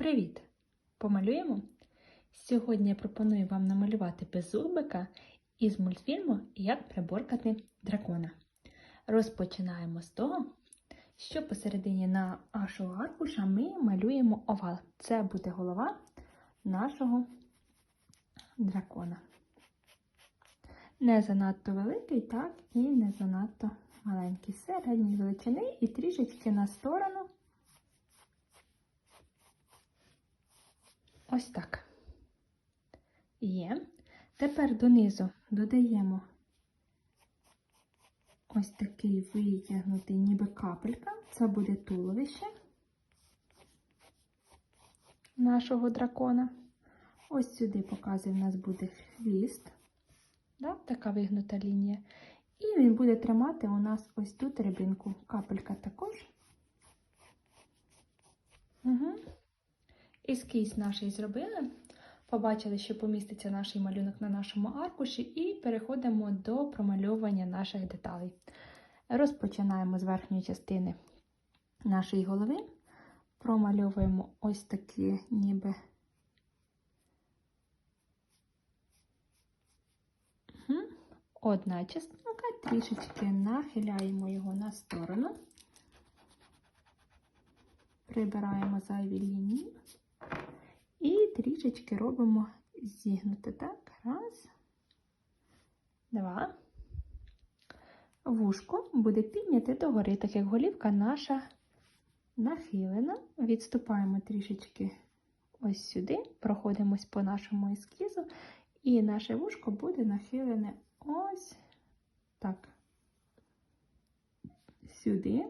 Привіт! Помалюємо? Сьогодні я пропоную вам намалювати беззубика із мультфільму Як приборкати дракона. Розпочинаємо з того, що посередині нашого аркуша ми малюємо овал. Це буде голова нашого дракона. Не занадто великий, так, і не занадто маленький. Середньої величини і трішечки на сторону. Ось так. Є. Тепер донизу додаємо ось такий витягнутий, ніби капелька. Це буде туловище нашого дракона. Ось сюди показує, в нас буде хвіст. Да? Така вигнута лінія. І він буде тримати у нас ось тут рибинку. Капелька також. Угу. Ескіз наш зробили. Побачили, що поміститься наш малюнок на нашому аркуші, і переходимо до промальовування наших деталей. Розпочинаємо з верхньої частини нашої голови, промальовуємо ось такі ніби одна частинка, трішечки нахиляємо його на сторону, прибираємо зайві лінії. І трішечки робимо зігнути. Так, раз, два. Вушко буде підняти догори, так як голівка наша нахилена. Відступаємо трішечки ось сюди, проходимось по нашому ескізу, і наше вушко буде нахилене ось так. Сюди,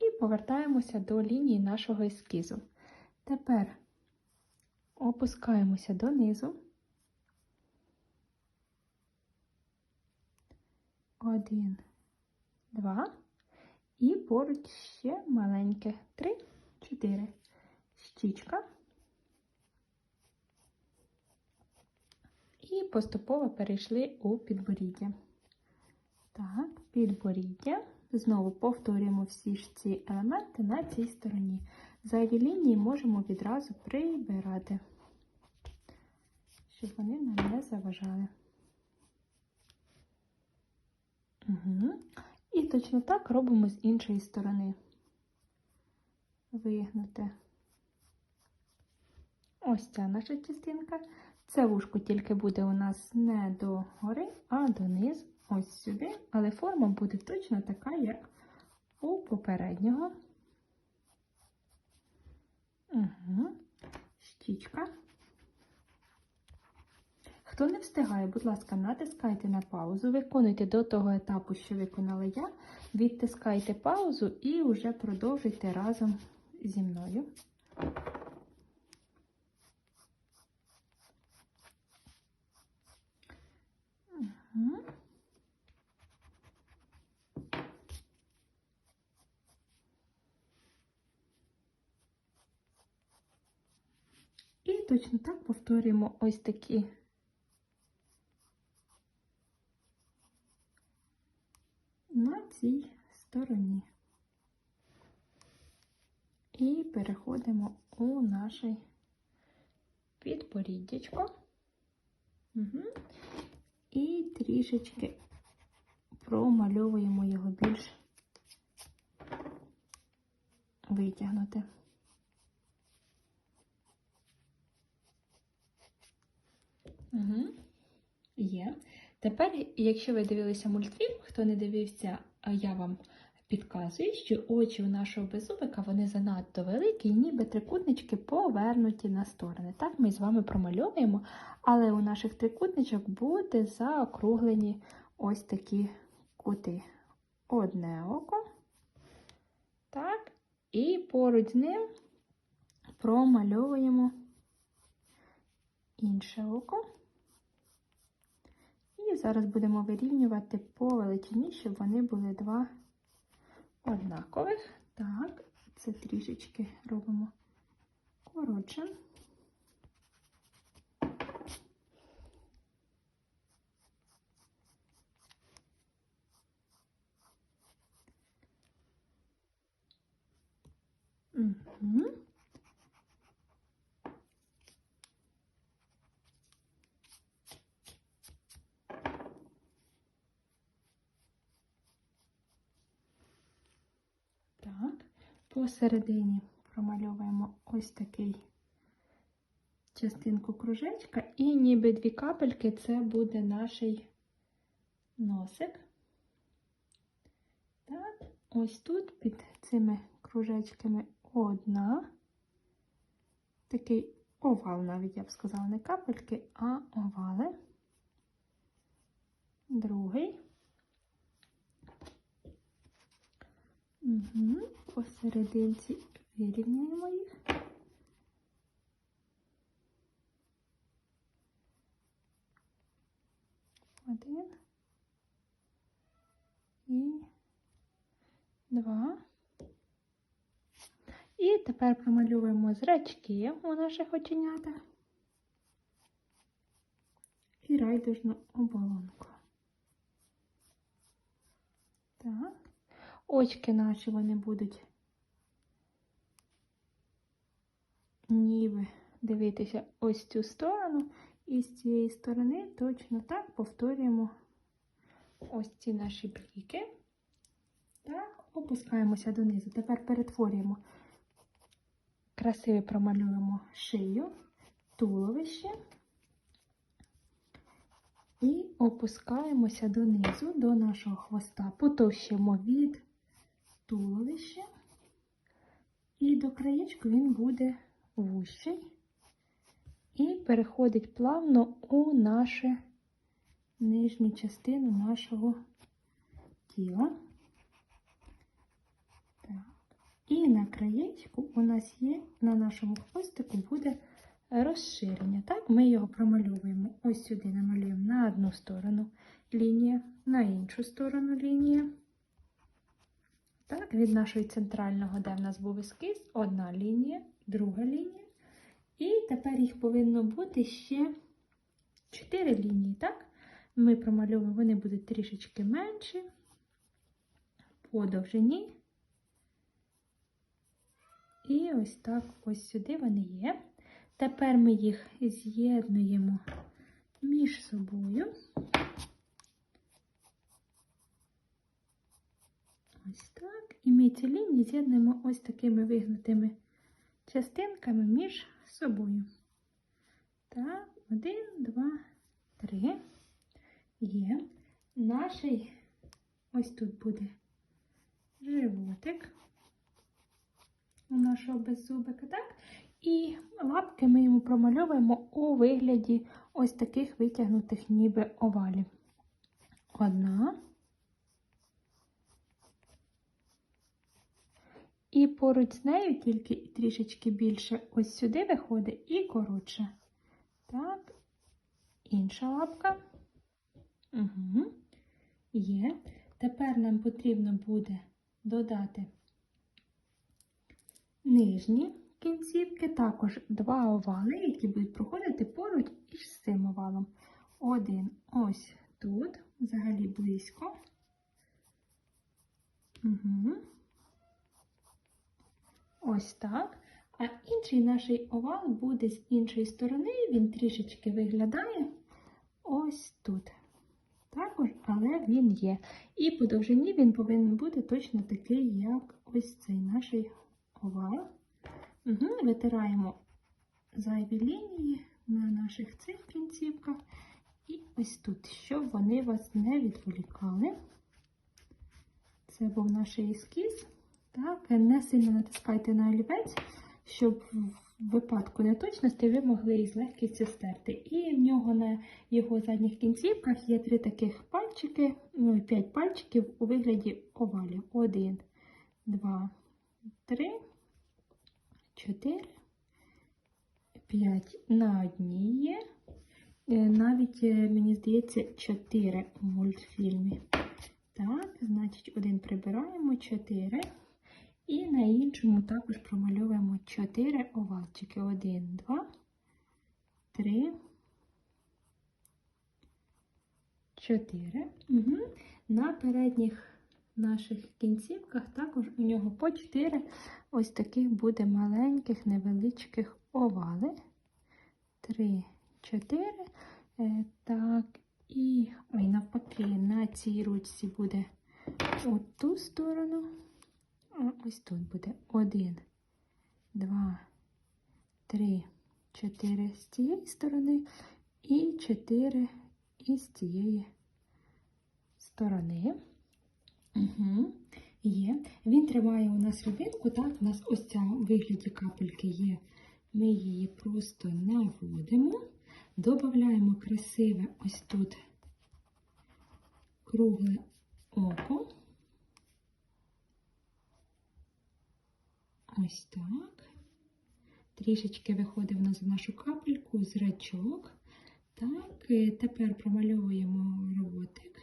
і повертаємося до лінії нашого ескізу. Тепер опускаємося донизу. Один, два. І поруч ще маленьке. Три, чотири. Щічка. І поступово перейшли у підборіддя. Так, підборіддя. Знову повторюємо всі ж ці елементи на цій стороні. Зайві лінії можемо відразу прибирати, щоб вони нам не заважали. Угу. І точно так робимо з іншої сторони. Вигнути. Ось ця наша частинка. Це вушко тільки буде у нас не до гори, а донизу, ось сюди, але форма буде точно така, як у попереднього. Угу. Щічка. Хто не встигає, будь ласка, натискайте на паузу, виконуйте до того етапу, що виконала я. Відтискайте паузу і вже продовжуйте разом зі мною. І точно так повторюємо ось такі на цій стороні. І переходимо у наше підборіддячко. Угу. І трішечки промальовуємо його більш витягнути. Угу. Є. Тепер, якщо ви дивилися мультфільм, хто не дивився, я вам підказую, що очі у нашого беззубика вони занадто великі, ніби трикутнички повернуті на сторони. Так ми з вами промальовуємо, але у наших трикутничок буде заокруглені ось такі кути. Одне око. Так, і поруч з ним промальовуємо інше око. І зараз будемо вирівнювати по величині, щоб вони були два однакових. Так, це трішечки робимо коротше. Угу. Посередині промальовуємо ось такий частинку кружечка, і ніби дві капельки це буде наш носик. Так, ось тут під цими кружечками одна. Такий овал, навіть я б сказала, не капельки, а овали. Другий. Угу. Посерединці вирівняємо їх. Один. І два. І тепер промалюємо зрачки у наших оченятах і райдужну оболонку. Так. Очки наші вони будуть ніби дивитися ось цю сторону, і з цієї сторони точно так повторюємо ось ці наші бліки. Так, опускаємося донизу. Тепер перетворюємо, красиво промалюємо шию, туловище. І опускаємося донизу до нашого хвоста, потовщимо від туловища, і до краєчку він буде вущий і переходить плавно у нашу нижню частину нашого тіла. Так. І на краєчку у нас є, на нашому хвостику буде розширення. Так, ми його промальовуємо. Ось сюди намалюємо на одну сторону лінія, на іншу сторону лінія. Так, від нашого центрального, де в нас був ескіз, одна лінія, друга лінія. І тепер їх повинно бути ще 4 лінії. Так? Ми промальовуємо, вони будуть трішечки менші, по довжині. І ось так ось сюди вони є. Тепер ми їх з'єднуємо між собою. Ось так. І ми ці лінії з'єднуємо ось такими вигнутими частинками між собою. Так, один, два, три. Є. Наш ось тут буде животик у нашого беззубика, так? І лапки ми йому промальовуємо у вигляді ось таких витягнутих ніби овалів. Одна. І поруч з нею тільки трішечки більше ось сюди виходить і коротше. Так, інша лапка. Угу. Є. Тепер нам потрібно буде додати нижні кінцівки, також два овали, які будуть проходити поруч із цим овалом. Один ось тут, взагалі близько. Угу. Ось так. А інший наш овал буде з іншої сторони, він трішечки виглядає ось тут. Також, але він є. І по довжині він повинен бути точно такий, як ось цей наш овал. Угу, Витираємо зайві лінії на наших цих кінцівках. І ось тут, щоб вони вас не відволікали. Це був наш ескіз. Так, не сильно натискайте на олівець, щоб в випадку неточності ви могли із легкістю стерти. І в нього на його задніх кінцівках є три таких пальчики, ну, п'ять пальчиків у вигляді овалів. Один, два, три, чотири, п'ять. На одній є. Е, Навіть, е, мені здається, чотири у мультфільмі. Так, значить, один прибираємо, чотири. І на іншому також промальовуємо 4 овальчики. 1, 2, 3, 4. Угу. На передніх наших кінцівках також у нього по 4 ось таких буде маленьких, невеличких овали. 3, 4. Е, так, і ой, навпаки, на цій ручці буде от ту сторону ось тут буде один, два, три, чотири з цієї сторони і чотири із цієї сторони. Угу. Є. Він тримає у нас рибинку, так, у нас ось ця в вигляді капельки є. Ми її просто наводимо, додаємо красиве ось тут кругле око. Ось так. Трішечки виходить в нас в нашу капельку зрачок. Так, і тепер промальовуємо ротик.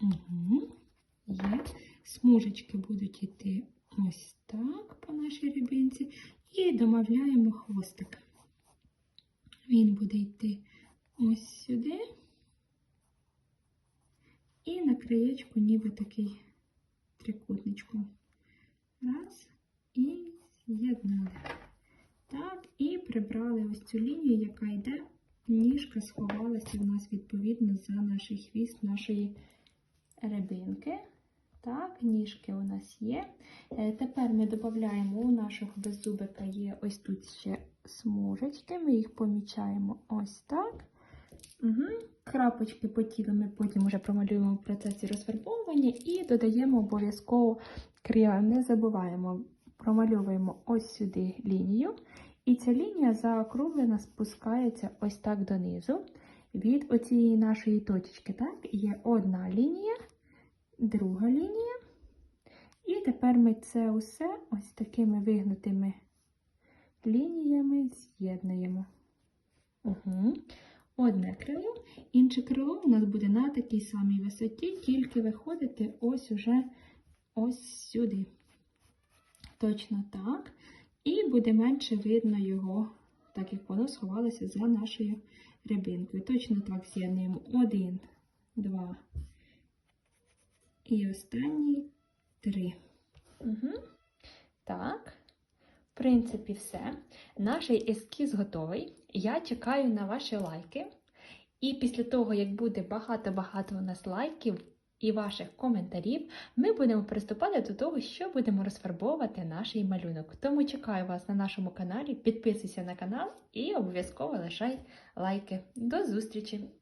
Угу. Є. Смужечки будуть йти ось так по нашій рибинці. І домовляємо хвостик. Він буде йти ось сюди. І на краєчку ніби такий трикутничком. Раз. І з'єднали. Так, і прибрали ось цю лінію, яка йде. Ніжка сховалася в нас відповідно за наш хвіст нашої рибинки. Так, ніжки у нас є. Е, Тепер ми додаємо у нашого беззубика є ось тут ще смужечки. Ми їх помічаємо ось так. Угу. Крапочки по тілу ми потім вже промалюємо в процесі розфарбовування і додаємо обов'язково кріон. Не забуваємо, промальовуємо ось сюди лінію. І ця лінія заокруглена спускається ось так донизу. Від оцієї нашої точки. Так, є одна лінія, друга лінія. І тепер ми це усе ось такими вигнутими лініями з'єднуємо. Угу. Одне крило, інше крило у нас буде на такій самій висоті, тільки виходити ось уже ось сюди. Точно так. І буде менше видно його, так як воно сховалося за нашою рибинкою. Точно так з'єднуємо. Один, два. І останній три. Угу. Так. Принципі, все. Наш ескіз готовий. Я чекаю на ваші лайки. І після того, як буде багато-багато у нас лайків і ваших коментарів, ми будемо приступати до того, що будемо розфарбовувати наш малюнок. Тому чекаю вас на нашому каналі, підписуйся на канал і обов'язково лишай лайки. До зустрічі!